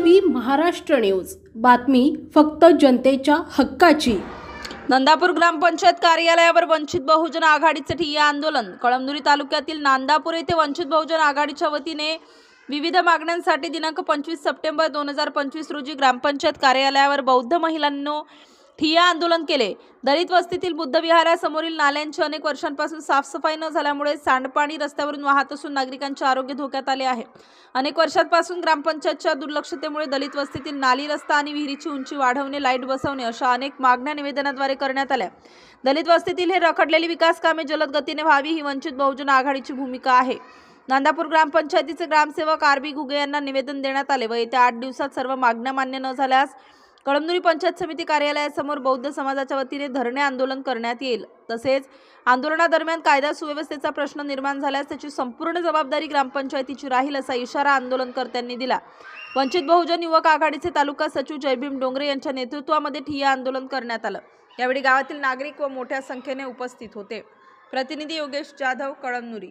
V Maharashtra news. बातमी फक्त जनतेच्या हक्काची. नंदापूर ग्रामपंचायत कार्यालयावर वंचित बहुजन आघाडीचे ठिय्या आंदोलन. कळमनुरी तालुक्यातील नांदापूर येथे वंचित बहुजन आघाडीच्या वतीने विविध मागण्यांसाठी दिनांक पंचवीस सप्टेंबर दोन हजार पंचवीस रोजी ग्रामपंचायत कार्यालयावर बौद्ध महिलांनो ठिया आंदोलन केले. दलित वस्तीतील बुद्धविहारासमोरील नाल्यांची अनेक वर्षांपासून साफसफाई न झाल्यामुळे सांडपाणी रस्त्यावरून वाहत असून नागरिकांचे आरोग्य धोक्यात आले आहे. अनेक वर्षांपासून ग्रामपंचायतच्या दुर्लक्षतेमुळे दलित वस्तीतील नाली रस्ता आणि विहिरीची उंची वाढवणे लाइट बसवणे अशा अनेक मागण्या निवेदनाद्वारे करण्यात आल्या. दलित वस्तीतील हे रखडलेली विकास कामे जलद गतीने व्हावी ही वंचित बहुजन आघाडीची भूमिका आहे. नांदापूर ग्रामपंचायतीचे ग्रामसेवक आर बी घुगे यांना निवेदन देण्यात आले व येत्या आठ दिवसात सर्व मागण्या मान्य न झाल्यास कळमनुरी पंचायत समिती कार्यालयासमोर बौद्ध समाजाच्या वतीने धरणे आंदोलन करण्यात येईल. तसेच आंदोलनादरम्यान कायदा सुव्यवस्थेचा प्रश्न निर्माण झाल्यास त्याची संपूर्ण जबाबदारी ग्रामपंचायतीची राहील असा इशारा आंदोलनकर्त्यांनी दिला. वंचित बहुजन युवक आघाडीचे तालुका सचिव जयभीम डोंगरे यांच्या नेतृत्वामध्ये ठिय्या आंदोलन करण्यात आलं. यावेळी गावातील नागरिक व मोठ्या संख्येने उपस्थित होते. प्रतिनिधी योगेश जाधव कळमनुरी.